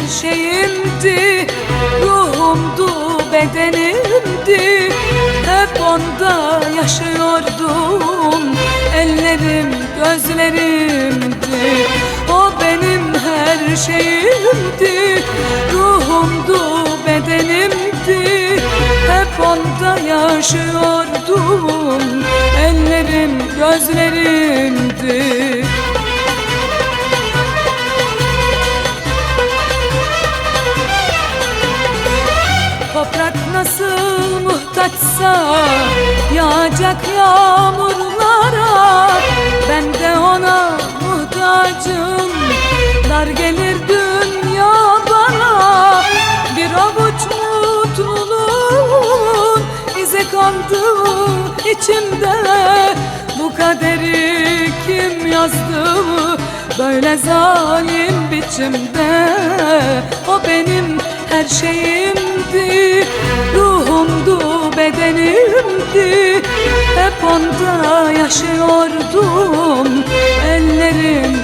şeyimdi. Ruhumdu, bedenimdi. Hep onda yaşıyordum. Ellerim, gözlerimdi. O benim her şeyimdi. Ruhumdu, bedenimdi. Hep onda yaşıyordum. Ellerim, gözlerimdi Toprak nasıl muhtaçsa Yağacak yağmurlara. Ben de ona muhtacım. Dar gelir dünya bana. Bir avuç mutluluğun izi kaldı içimde. Bu kaderi kim yazdı? Böyle zalim biçimde. O benim her şeyimdi Ruhumdu, bedenimdi. Hep onda yaşıyordum Ellerim,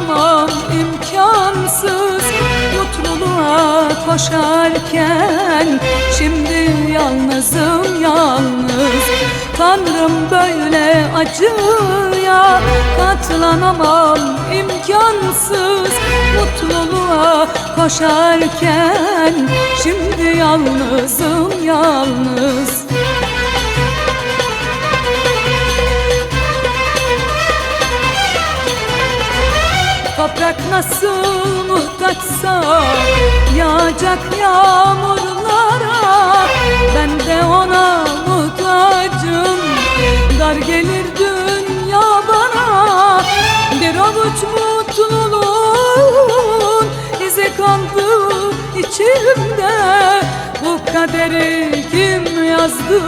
katlanamam imkansız. Mutluluğa koşarken şimdi yalnızım yalnız. Tanrım böyle acıya katlanamam. İmkansız. Mutluluğa koşarken şimdi yalnızım yalnız Toprak nasıl muhtaçsa Yağacak yağmurlara Ben de ona muhtacım. Dar gelir dünya bana Bir avuç mutluluğun izi kaldı içimde. Bu kaderi kim yazdı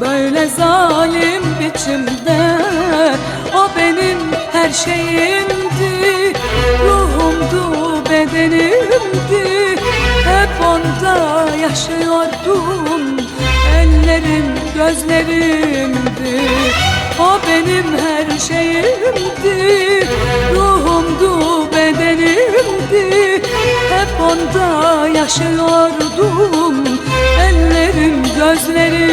Böyle zalim biçimde? O benim her şeyimdi yaşıyordum. Ellerim, gözlerimdi. O benim her şeyimdi. Ruhumdu, bedenimdi. Hep onda yaşıyordum. Ellerim, gözlerimdi